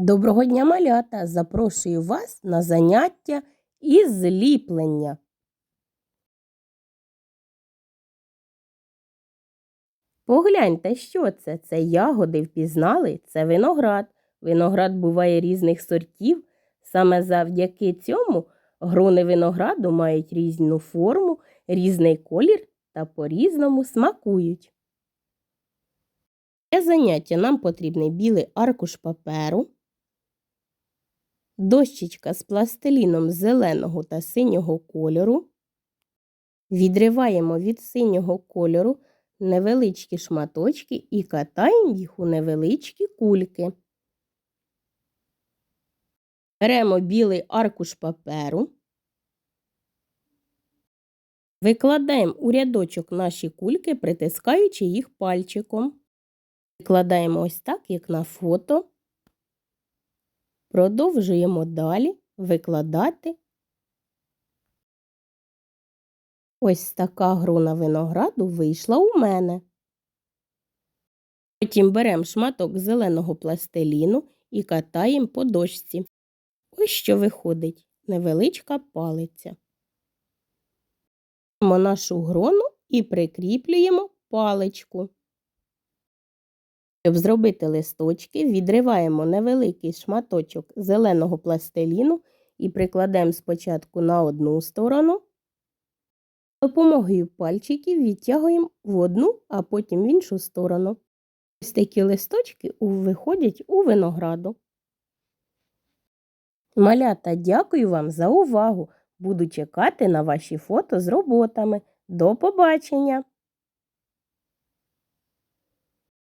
Доброго дня, малята! Запрошую вас на заняття із зліплення. Погляньте, що це? Це ягоди впізнали? Це виноград. Виноград буває різних сортів. Саме завдяки цьому грони винограду мають різну форму, різний колір та по-різному смакують. Для заняття нам потрібний білий аркуш паперу, дощечка з пластиліном зеленого та синього кольору. Відриваємо від синього кольору невеличкі шматочки і катаємо їх у невеличкі кульки. Беремо білий аркуш паперу, викладаємо у рядочок наші кульки, притискаючи їх пальчиком. Викладаємо ось так, як на фото. Продовжуємо далі викладати. Ось така грона винограду вийшла у мене. Потім беремо шматок зеленого пластиліну і катаємо по дошці. Ось що виходить невеличка палиця. Беремо нашу грону і прикріплюємо паличку. Щоб зробити листочки, відриваємо невеликий шматочок зеленого пластиліну і прикладемо спочатку на одну сторону. Допомогою пальчиків відтягуємо в одну, а потім в іншу сторону. Ось такі листочки виходять у винограду. Малята, дякую вам за увагу. Буду чекати на ваші фото з роботами. До побачення!